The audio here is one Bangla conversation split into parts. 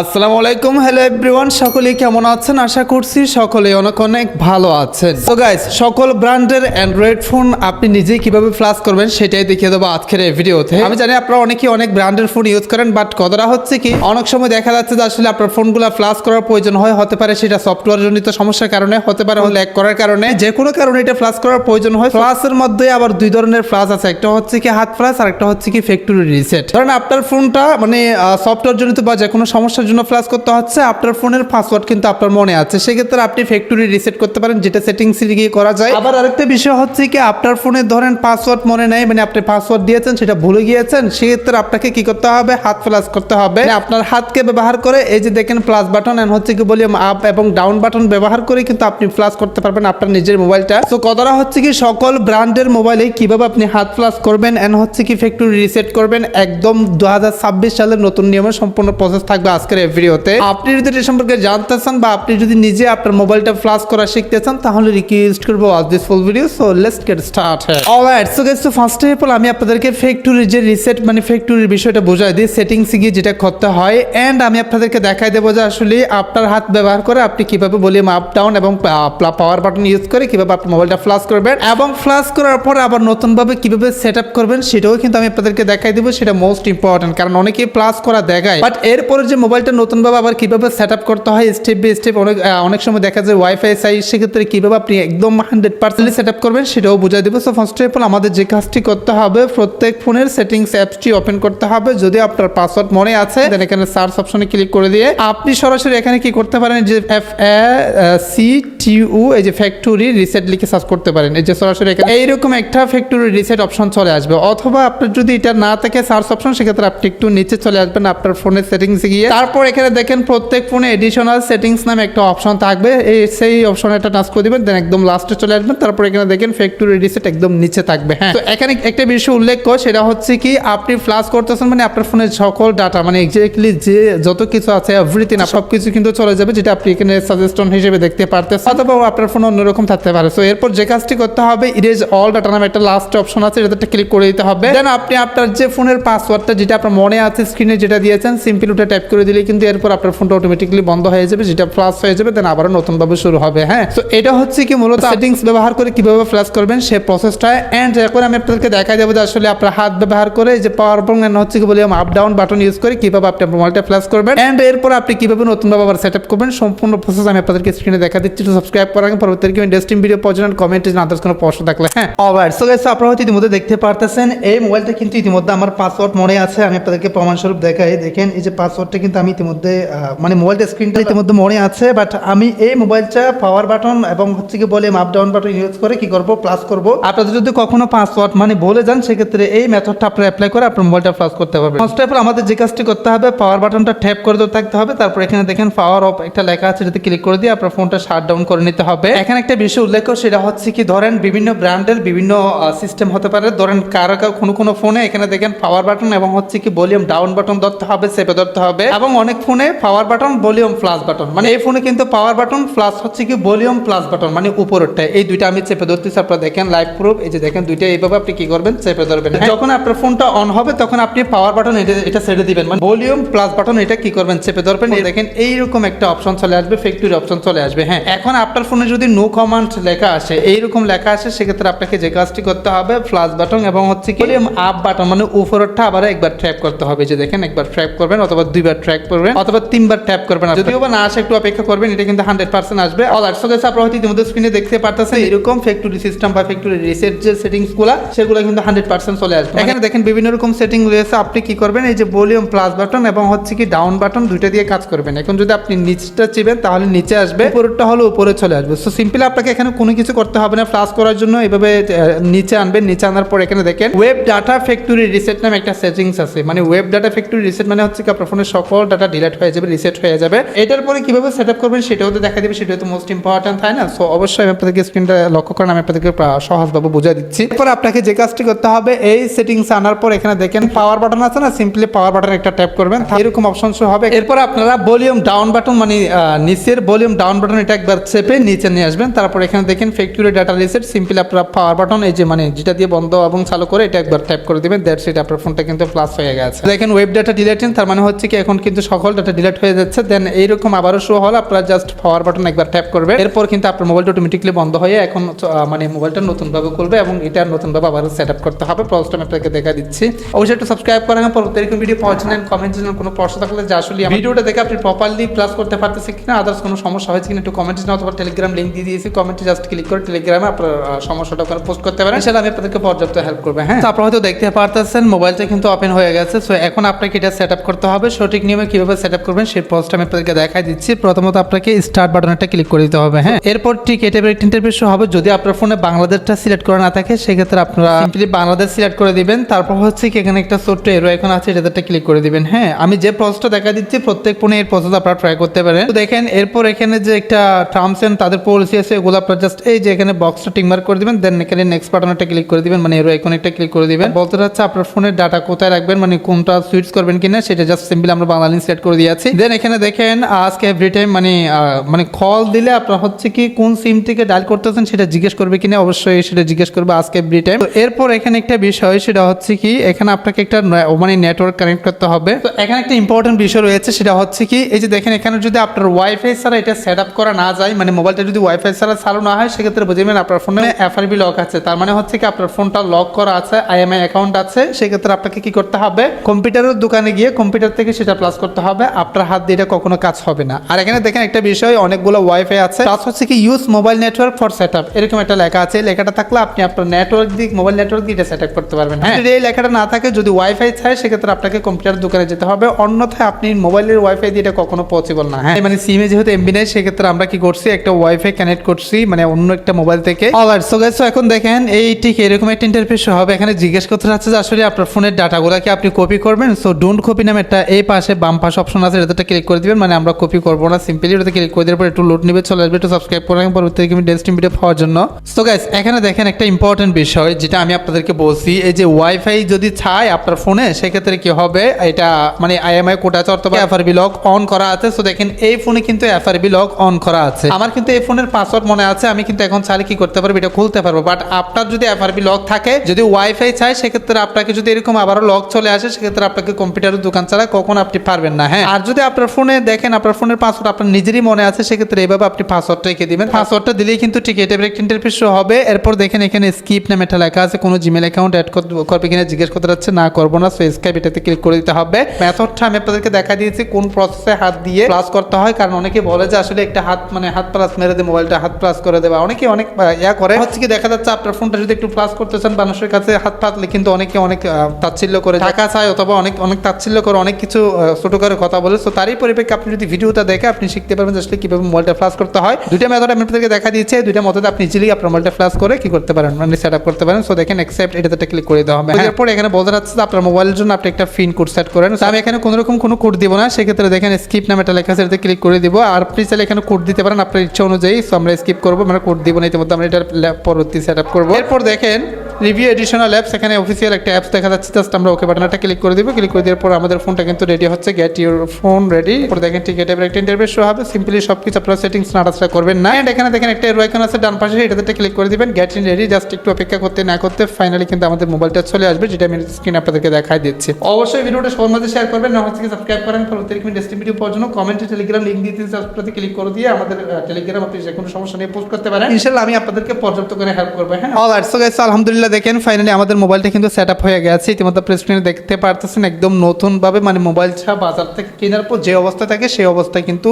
আসসালামু আলাইকুম হ্যালো এভরিওয়ান সকলে কেমন আছেন? আশা করছি সকলে অনেক অনেক ভালো আছেন। তো গাইস সকল ব্র্যান্ডের অ্যান্ড্রয়েড ফোন আপনি নিজেই কীভাবে ফ্লাশ করবেন সেটাই দেখিয়ে দেবো আজকের এই ভিডিওতে। আমি জানি আপনারা অনেকেই অনেক ব্র্যান্ডের ফোন ইউজ করেন বাট কথাটা হচ্ছে কি, অনেক সময় দেখা যাচ্ছে যে আসলে আপনার ফোনগুলো ফ্লাশ করার প্রয়োজন হয়, হতে পারে সেটা সফটওয়্যার জনিত সমস্যার কারণে, হতে পারে ল্যাগ করার কারণে। যে কোনো কারণে এটা ফ্লাশ করার প্রয়োজন হয়। ফ্লাশের মধ্যে আবার দুই ধরনের ফ্লাশ আছে, একটা হচ্ছে কি হাত ফ্লাশ আর একটা হচ্ছে কি ফ্যাক্টরি রিসেট ধরেন আপনার ফোনটা মানে সফটওয়্যার জনিত বা যে কোনো সমস্যার জন্য ফ্লাশ করতে হচ্ছে, আপনার ফোনের পাসওয়ার্ড কিন্তু আপনার মনে আছে। সেক্ষেত্রে আপনি ফ্যাক্টরি রিসেট করতে পারেন, যেটা সেটিংস গিয়ে করা যায়। আবার আরেকটা বিষয় হচ্ছে কি, আপনার ফোনে ধরেন পাসওয়ার্ড মনে নেই মানে আপনি পাসওয়ার্ড দিয়েছেন, সেটা ভুলে গিয়েছেন, সেক্ষেত্রে আপনাকে কি করতে হবে? হাত ফ্লাশ করতে হবে। মানে আপনার হাতকে ব্যবহার করে, এই যে দেখেন প্লাস বাটন এন্ড হচ্ছে কি বলি আপ এবং ডাউন বাটন ব্যবহার করে কিন্তু আপনি ফ্লাশ করতে পারবেন আপনার নিজের মোবাইলটা। তো কথাটা হচ্ছে কি, সকল ব্র্যান্ডের মোবাইলে কীভাবে আপনি হাত ফ্লাশ করবেন এন্ড হচ্ছে কি ফ্যাক্টরি রিসেট করবেন, একদম দু সালের নতুন নিয়মের সম্পূর্ণ প্রসেস থাকবে। আজকের এই ভিডিওতে আপনি যদি এটা সম্পর্কে জানতে চান বা আপনি যদি নিজে আপনার মোবাইলটা ফ্লাশ করা শিখতে চান, তাহলে রিকোয়েস্ট করব watch this full video so let's get start alright so guys তো ফার্স্ট অফ অল আমি আপনাদেরকে ফ্যাক্টরি যে রিসেট মানে ফ্যাক্টরির বিষয়টা বোঝাই দিই সেটিংস গিয়ে যেটা করতে হয় এন্ড আমি আপনাদেরকে দেখাই দেবো যে আসলে আপনার হাত ব্যবহার করে আপনি কীভাবে ভলিউম আপ ডাউন এবং পাওয়ার বাটন ইউজ করে কীভাবে আপনার মোবাইলটা ফ্লাশ করবেন, এবং ফ্লাশ করার পর আবার নতুনভাবে কীভাবে সেট আপ করবেন, সেটাও কিন্তু আমি আপনাদেরকে দেখাই দেবো, সেটা মোস্ট ইম্পর্টেন্ট কারণ অনেকেই প্লাস করা দেখায় বাট এরপরে যে মোবাইলটা নতুনভাবে আবার কীভাবে সেট আপ করতে হয় স্টেপ বাই স্টেপ অনেক অনেক সময় দেখা যায় ওয়াইফাই সাই সেক্ষেত্রে কীভাবে আপনি একদম হান্ড্রেড পার্সেন্টলি সেট আপ করবেন সেটাও বুঝাই দেবো। সো ফার্স্ট অফ অল আমাদের যে কাজটি করতে হবে, প্রত্যেক ফোনের সেটিংস অ্যাপসটি ওপেন করতে হবে। যদি আপনার পাসওয়ার্ড মনে আছে এখানে সার্চ অপশনে ক্লিক করে দিয়ে আপনি সরাসরি এখানে কি করতে পারেন? যে এফ এ সি টিউ এই যে ফ্যাক্টরি রিসেট লিখে সার্চ করতে পারেন। এই যে সরাসরি এইরকম একটা ফ্যাক্টরি রিসেট অপশন চলে আসবে। অথবা আপনার যদি এটা না থাকে সার্চ অপশন সেক্ষেত্রে আপনি একটু নিচে চলে আসবেন আপনার ফোনের সেটিংসে গিয়ে। তারপর এখানে দেখেন প্রত্যেক ফোনে এডিশনাল সেটিংস নামে একটা অপশন থাকবে। সেই অপশনে একটা টাচ করে দিবেন দেন একদম লাস্টে চলে আসবেন। তারপর এখানে দেখেন ফ্যাক্টরি রিসেট একদম নিচে থাকবে। হ্যাঁ। তো এখানে একটা বিষয় উল্লেখ সেটা হচ্ছে কি, আপনি ফ্লাশ করতেছেন মানে আপনার ফোনের সকল ডাটা মানে এক্স্যাক্টলি যে যত কিছু আছে এভরিথিং সব কিছু কিন্তু চলে যাবে, যেটা আপনি এখানে সাজেস্টন হিসেবে দেখতে পারতেছেন। অথবা আপনার ফোন অন্যরকম থাকতে পারে। সো এরপর যে কাজটি করতে হবে ইরেজ অল ডাটা নামে একটা লাস্ট অপশন আছে এটাতে ক্লিক করে দিতে হবে। দেন আপনি আপনার যে ফোনের পাসওয়ার্ডটা যেটা আপনার মনে আছে স্ক্রিনে যেটা দিয়েছেন সিম্পল ওটা টাইপ করে দিলে কিন্তু এরপর আপনার ফোনটা অটোমেটিকলি বন্ধ হয়ে যাবে যেটা ফ্লাশ হয়ে যাবে দেন আবারও নতুনভাবে শুরু হবে হ্যাঁ? তো এটা হচ্ছে কি মূলত সেটিংস ব্যবহার করে কীভাবে ফ্লাশ করবেন সেই প্রসেসটা এন্ড এখন আমি আপনাদেরকে দেখা যাব যে আসলে আপনার হাত ব্যবহার করে যে পাওয়ার বং এন্ড হচ্ছে কি বলি আপ ডাউন বাটন ইউজ করে কীভাবে আপনি আপনার মোবাইলটা ফ্লাশ করবেন। এন্ড এরপর আপনি কীভাবে নতুনভাবে আবার সেট আপ করবেন সম্পূর্ণ প্রসেস আমি আপনাদেরকে স্ক্রিনে দেখা দিচ্ছি। সাবস্ক্রাইব করার আগে পরবর্তী ইন্টারেস্টিং ভিডিও পর্যন্ত কমেন্টে আদার্স কোনো প্রশ্ন থাকলে হ্যাঁ। অলরাইট সো গাইস আপনারা হয়তো ইতিমধ্যে দেখতে পারতেছেন, এই মোবাইলটা কিন্তু ইতিমধ্যে আমার পাসওয়ার্ড মনে আছে, আমি আপনাদেরকে প্রমাণস্বরূপ দেখাই, দেখেন, এই যে পাসওয়ার্ডটা কিন্তু আমি ইতিমধ্যে মানে মোবাইলটা স্ক্রিনটা ইতিমধ্যে মনে আছে বাট আমি এই মোবাইলটা পাওয়ার বাটন এবং হচ্ছে কি বলে আপ ডাউন বাটন ইউজ করে কি করব প্লাস করব। আপনাদের যদি কখনো পাসওয়ার্ড মানে বলে যান, সেক্ষেত্রে এই মেথডটা আপনারা অ্যাপ্লাই করে আপনার মোবাইলটা ফ্লাশ করতে পারবেন। ফার্স্ট অফ আমাদের যে কাজটি করতে হবে পাওয়ার বাটনটা ট্যাপ করে থাকতে হবে, তারপর এখানে দেখেন পাওয়ার অফ একটা লেখা আছে যেটা ক্লিক করে দিয়ে আপনার ফোনটা শাট ডাউন করে নিতে হবে। এখানে একটা বিষয় উল্লেখ সেটা হচ্ছে কি ধরেন বিভিন্ন ব্র্যান্ডের বিভিন্ন সিস্টেম হতে পারে। ধরেন কারও কারও কোনো কোনো ফোনে এখানে দেখেন পাওয়ার বাটন এবং হচ্ছে কি ভলিউম ডাউন বাটন ধরতে হবে চেপে ধরতে হবে। এবং অনেক ফোনে power button volume plus button মানে এই ফোনে কিন্তু পাওয়ার বাটন প্লাস হচ্ছে কি ভলিউম প্লাস বাটন মানে উপরেরটা। এই দুইটা আমি চেপে ধরতেছি আপনারা দেখেন লাইভ প্রুফ এই যে দেখেন দুইটা এইভাবে আপনি কি করবেন চেপে ধরবেন। যখন আপনার ফোনটা অন হবে তখন আপনি পাওয়ার বাটন এটা এটা ছেড়ে দিবেন। মানে ভলিউম প্লাস বাটন এটা কি করবেন চেপে ধরবেন। দেখেন এইরকম একটা অপশন চলে আসবে ফ্যাক্টরি অপশন চলে আসবে। হ্যাঁ এখন আপনার ফোনে যদি নো কমান্ড লেখা আসে এইরকম লেখা আসে সেক্ষেত্রে আপনাকে যে কাজটি করতে হবে ফ্লাশ বাটন এবং হচ্ছে কি আপ বাটন মানে উপরেরটা আবার একবার ট্র্যাপ করতে হবে যে দেখেন একবার ট্র্যাপ করবেন অথবা দুইবার ট্র্যাপ করবেন অথবা তিনবার ট্যাপ করবেন যদিও বা না আসে একটু অপেক্ষা করবেন এটা কিন্তু হান্ড্রেড পার্সেন্ট আসবে। অল আটশো গেছে আপনারা হয়তো ইতিমধ্যে স্ক্রিনে দেখতে পারতেছেন এরকম ফ্যাক্টরি সিস্টেম বা ফ্যাক্টরি রিসেট যে সেটিংসগুলা সেগুলো কিন্তু হান্ড্রেড পার্সেন্ট চলে আসবে। এখানে দেখেন বিভিন্ন রকম সেটিং রয়েছে আপনি কি করবেন এই যে ভলিউম প্লাস বাটন এবং হচ্ছে কি ডাউন বাটন দুইটা দিয়ে কাজ করবেন। এখন যদি আপনি নিচটা চিবেন তাহলে নিচে আসবে উপরেরটা হলো উপরে চলে আসবে। সো সিম্পলি আপনাকে এখানে কোনো কিছু করতে হবে না। ফ্লাশ করার জন্য এভাবে নিচে আনবেন। নিচে আনার পর এখানে দেখেন ওয়েব ডাটা ফ্যাক্টরি রিসেট নামে একটা সেটিংস আছে। মানে ওয়েব ডাটা ফ্যাক্টরি রিসেট মানে হচ্ছে কি, আপনার ফোনের সকল ডাটা ডিলিট হয়ে যাবে রিসেট হয়ে যাবে। এটার পরে কীভাবে সেট আপ করবেন সেটাও তো দেখা দেবে। সেটাও তো মোস্ট ইম্পর্টেন্ট তাই না? সো অবশ্যই আমি আপনাদেরকে স্ক্রিনটা লক্ষ্য করেন, আমি আপনাদেরকে সহজভাবে বুঝিয়ে দিচ্ছি। এরপর আপনাকে যে কাজটি করতে হবে, এই সেটিংস আনার পর এখানে দেখেন পাওয়ার বাটন আছে না? সিম্পলি পাওয়ার বাটন একটা ট্যাপ করবেন। এরকম অপশন শো হবে। এরপর আপনারা ভলিউম ডাউন বাটন মানে নিচের ভলিউম ডাউন বাটন এটা একবার চেপে নিচে নিয়ে আসবেন। তারপর এখানে দেখেন ফ্যাক্টরি ডাটা রিসেট সিম্পলি আপনারা পাওয়ার বাটন এই যে মানে যেটা দিয়ে বন্ধ এবং চালু করে এটা একবার ট্যাপ করে দিবেন দ্যাট সেটা আপনার ফোনটা কিন্তু প্লাস হয়ে গেছে। দেখেন ওয়েব ডাটা ডিলেটেন তার মানে হচ্ছে কি এখন কিন্তু সকল ডাটা ডিলেট হয়ে যাচ্ছে। দেন এইরকম আবারও শো হল, আপনারা জাস্ট পাওয়ার বাটন একবার ট্যাপ করবে এরপর কিন্তু আপনার মোবাইলটা অটোমেটিকলি বন্ধ হয়ে এখন মানে মোবাইলটা নতুনভাবে খুলবে এবং এটা নতুনভাবে আবারও সেট আপ করতে হবে। প্রসেসটা আমি আপনাকে দেখা দিচ্ছি। অবশ্যই একটু সাবস্ক্রাইব করেন পরবর্তী এরকম ভিডিও কমেন্টের জন্য কোনো প্রশ্ন থাকলে যে আসলে ভিডিওটা দেখে আপনি প্রপারলি ক্লাস করতে পারতেছে কিনা আদার্স কোনো সমস্যা হয়েছে কিনা একটু কমেন্টে অথবা টেলিগ্রাম লিঙ্ক দিয়ে দিয়েছি কমেন্টে জাস্ট ক্লিক করে টেলিগ্রামে আপনার সমস্যাটা ওখানে পোস্ট করতে পারেন। সেটা আমি আপনাদেরকে পর্যাপ্ত হেল্প করবে হ্যাঁ? তো আপনারা হয়তো দেখতে পারতেছেন মোবাইলটা কিন্তু ওপেন হয়ে গেছে। সো এখন আপনাকে এটা সেট আপ করতে হবে। সঠিক নিয়মে কীভাবে সেট আপ করবেন সেই পোস্টটা আমি আপনাদেরকে দেখাই দিচ্ছি। প্রথমত আপনাকে স্টার্ট বাটনটা ক্লিক করে দিতে হবে হ্যাঁ? এরপর ঠিক এটা একটা ইন্টারফেস হবে। যদি আপনার ফোনে বাংলাদেশটা সিলেক্ট করা না থাকে সেক্ষেত্রে আপনারা সিম্পলি বাংলাদেশ সিলেক্ট করে দিবেন। তারপর হচ্ছে কি এখানে একটা ছোট্ট এরো এখন আছে এটাতে ক্লিক করে দিবেন হ্যাঁ? আমি যে প্রসেসটা দেখা দিচ্ছি প্রত্যেক ফোনে এর প্রসেস আপনারা ট্রাই করতে পারেন। তো দেখেন এরপর এখানে যে একটা টার্মস এন্ড তাদের পলিসি আছে, এগুলো আপনারা জাস্ট এই যে এখানে বক্সটা টিকমার্ক করে দিবেন দেন এখানে নেক্সট বাটনটা ক্লিক করে দিবেন মানে এরো একটা ক্লিক করে দিবেন। বলতে হচ্ছে আপনার ফোনের ডাটা কোথায় রাখবেন মানে কোনটা সুইচ করবেন কিনা, সেটা জাস্ট সিম্পলি আমরা বাংলা সেট করে দিয়েছি। দেন এখানে দেখেন, আজকে এভরি টাইম মানে মানে কল দিলে আপনার হচ্ছে কি কোন সিম থেকে ডায়াল করতেছেন সেটা জিজ্ঞেস করবে কিনা, অবশ্যই সেটা জিজ্ঞেস করবে আজকে এভরি টাইম তো এরপর এখানে একটা বিষয়, সেটা হচ্ছে কি এখানে আপনাকে একটা মানে নেটওয়ার্ক কানেক্ট করতে হবে। তো এখানে একটা ইম্পর্টেন্ট বিষয় রয়েছে, সেটা হচ্ছে কি, এই যে দেখেন এখানে যদি আপনার ওয়াইফাই ছাড়া এটা সেট আপ করা না যায় মানে মোবাইলটা যদি ওয়াইফাই ছাড়া চালু না হয় সেক্ষেত্রে বুঝবেন আপনার ফোনে এফআরবি লক আছে। তার মানে হচ্ছে কি আপনার ফোনটা লক করা আছে আইএমআই অ্যাকাউন্ট আছে। সেক্ষেত্রে আপনাকে কি করতে হবে? কম্পিউটারের দোকানে গিয়ে কম্পিউটার থেকে সেটা প্লাস করতে হবে। আপনার হাত দিয়ে এটা কখনো কাজ হবে না। আর এখানে দেখেন একটা বিষয় অনেকগুলো ওয়াইফাই আছে। প্লাস হচ্ছে কি use mobile network for set up এরকম একটা লেখা আছে। লেখাটা থাকলে আপনি আপনার নেটওয়ার্ক দিয়ে মোবাইল নেটওয়ার্ক দিয়ে এটা সেট আপ করতে পারবেন। হ্যাঁ। যদি এই লেখাটা না থাকে যদি ওয়াইফাই চায় সেক্ষেত্রে আপনাকে কম্পিউটার দোকানে যেতে হবে। অন্যথায় আপনি মোবাইলের ওয়াইফাই দিয়ে এটা কখনো পসিবল না। হ্যাঁ। মানে সিমে যেহেতু এমবি নেই সেক্ষেত্রে আমরা কি করছি? একটা ওয়াইফাই কানেক্ট করছি মানে অন্য একটা মোবাইল থেকে। সো এখন দেখেন, এই ঠিক এরকম একটা ইন্টারফেস হবে। এখানে জিজ্ঞেস করতে হচ্ছে যে আসলে আপনার ফোনের ডাটাগুলো কি আপনি কপি করবেন? সো ডোন্ট কপি নামে একটা এই পাশে বাম পাশে অপশন আছে, এটাতে ক্লিক করে দিবেন। মানে আমরা কপি করব না সিম্পলি ওটাতে ক্লিক করে দেওয়ার পর একটু লোড নিবে, চলে আসবে, একটু সাবস্ক্রাইব করে পরবর্তী ডেস্টিন ভিডিও পাওয়ার জন্য। সো গাইস এখানে দেখেন একটা ইম্পর্টেন্ট বিষয়, যেটা আমি আপনাদেরকে বলছি, এই যে ওয়াইফাই যদি চাই আপনার ফোনে সেক্ষেত্রে কি হবে? এটা মানে আইএমআই আছে, অথবা এফআরবি লক অন করা আছে। সো দেখেন এই ফোনে কিন্তু এফআরবি লক অন করা আছে। আমার কিন্তু এই ফোনের পাসওয়ার্ড মনে আছে, আমি কিন্তু এখন চাইলে কি করতে পারব, এটা খুলতে পারব। বাট আপনার যদি এফআরবি লক থাকে, যদি ওয়াইফাই চাই, সেক্ষেত্রে আপনাকে যদি এরকম আবারও লক চলে আসে, সেক্ষেত্রে আপনাকে কম্পিউটারের দোকান ছাড়া কখন আপনি পারবেন না হ্যাঁ? আর যদি আপনার ফোনে দেখেন, আপনার ফোনের পাসওয়ার্ড আপনার নিজেরই মনে আছে, সেক্ষেত্রে এইভাবে আপনি পাসওয়ার্ডটা রেখে দিবেন। পাসওয়ার্ডটা দিলেই কিন্তু ঠিক এটা একটা ইন্টারফেস হবে। এরপর দেখেন এখানে স্কিপ নামে একটা লেখা আছে, কোনো জিমেল অ্যাকাউন্ট অ্যাড করবে কিনা জিজ্ঞেস করতে যাচ্ছে, না করব না। সো স্কাইপ এটাতে ক্লিক করে দিতে হবে। মেথডটা আমি আপনাদেরকে দেখা দিয়েছি, কোন প্রসেসে হাত দিয়ে প্লাস করতে হয়। কারণ অনেকে বলে যে আসলে একটা হাত মানে হাত প্লাস মেরে দিয়ে মোবাইলটা হাত প্লাস করে দেবে অনেকে অনেক ইয়া করে। হচ্ছে কি দেখা যাচ্ছে আপনার ফোনটা যদি একটু প্লাস করতে চান মানুষের কাছে হাত পাতলে কিন্তু অনেকে অনেক তাচ্ছিল্য করে টাকা চায় অথবা অনেক অনেক তাচ্ছিল্য করে অনেক কিছু ছোট করে কথা বলে। তো তারই পরিপ্রেক্ষে আপনি যদি ভিডিওটা দেখে আপনি শিখতে পারবেন যে আসলে কীভাবে মোবাইলটা ফ্লাশ করতে হয়। দুইটা মেথড আমি আপনাদেরকে দেখা দিয়েছে। দুইটা মেথড আপনি ইজিলি আপনার মোবাইলটা ফ্লাশ করে কি করতে পারেন মানে সেট আপ করতে পারেন। সো দেখেন অ্যাকসেপ্ট এটাতে ক্লিক করে দেওয়া হবে। হ্যাঁ, এরপর এখানে বোঝা যাচ্ছে আপনার মোবাইলের জন্য আপনি একটা ফিন কোড সেট করেন। আমি এখানে কোনো রকম কোনো কোড দিব না। সেক্ষেত্রে দেখেন স্কিপ নামে একটা লেখা আছে ক্লিক করে দিব। আর আপনি চাইলে এখানে কোড দিতে পারেন। আপনার ইচ্ছা অনুযায়ী সো আমরা স্কিপ করব। আমরা কোড দিব না, ইতিমধ্যে আমরা এটার পরবর্তী সেট আপ করব। এরপর দেখেন রিভিউ এডিশনাল অ্যাপস এখানে অফিসিয়াল একটা অ্যাপস দেখা যাচ্ছে জাস্ট আমরা ওকে বাটনটা ক্লিক করে দিব ক্লিক করে দেওয়ার পর আমাদের ফোনটা কিন্তু রেডি হচ্ছে গেট ইউর ফোন রেডি পরে দেখেন ঠিক এটা একটা ইন্টারভেস শো হবে সিম্পলি সব কিছু আপনারা সেটিংস নাড়াচাড়া করবেন না। এন্ড এখানে দেখেন একটা রোয়াইকন আছে, ডান পাশে, এটাতে ক্লিক করে দিবেন গেট ইন রেডি জাস্ট একটু অপেক্ষা করতে না করতে ফাইনালি কিন্তু আমাদের মোবাইলটা চলে আসবে, যেটা আমি স্ক্রিন আপনাদেরকে দেখাই দিচ্ছি। অবশ্যই ভিডিওটা সবার মধ্যে শেয়ার করবেন, না হচ্ছে সাবস্ক্রাইব করেন পরবর্তী ডেস্টিন ভিডিও পাওয়ার জন্য কমেন্টে টেলিগ্রাম লিঙ্ক দিয়ে দিন সাবস্ক্রাইব ক্লিক করে দিয়ে আমাদের টেলিগ্রাম আপনি যে কোনো সমস্যা নিয়ে পোস্ট করতে পারেন। ইনশাআল্লাহ আমি আপনাদেরকে পর্যাপ্ত করে হেল্প করব হ্যাঁ। অলরাইট সো গাইস আলহামদুলিল্লাহ দেখেন ফাইনালি আমাদের মোবাইলটা কিন্তু সেট আপ হয়ে গেছে। ইতিমধ্যে প্রেসক্রিনে দেখতে পারতেছেন, একদম নতুনভাবে মানে মোবাইল ছাড়া বাজার থেকে কেনার পর যে অবস্থা থাকে, সেই অবস্থায় কিন্তু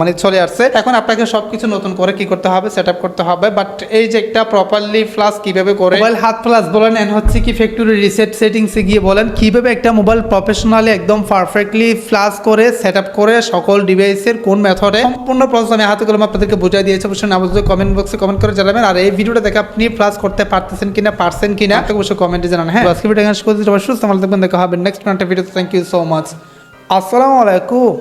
মানে চলে আসছে। এখন আপনাকে সবকিছু নতুন করে কি করতে হবে সেট করতে হবে। বাট এই যে একটা প্রপারলি ফ্লাশ কীভাবে করে? মোবাইল হাত ফ্লাশ বলেন এন্ড হচ্ছে কি ফ্যাক্টরি রিসেট সেটিংসে গিয়ে বলেন, কীভাবে একটা মোবাইল প্রফেশনালি একদম পারফেক্টলি ফ্লাশ করে সেট করে সকল ডিভাইসের কোন মেথডে সম্পূর্ণ প্রসেস আমি হাতে কলমে আপনাদেরকে বুঝাই দিয়েছি। অবশ্যই না কমেন্ট বক্সে কমেন্ট করে জানাবেন। আর এই ভিডিওটা দেখে আপনি ফ্লাস করতে পারতেছেন কিনা পারছেন কিনা? অবশ্যই কমেন্টে জানান হ্যাঁ। আজকে ভিডিও এখানে সুস্থ ভালো থাকবেন। দেখা হবে নেক্সট একটা video thank you so much আসসালামু আলাইকুম।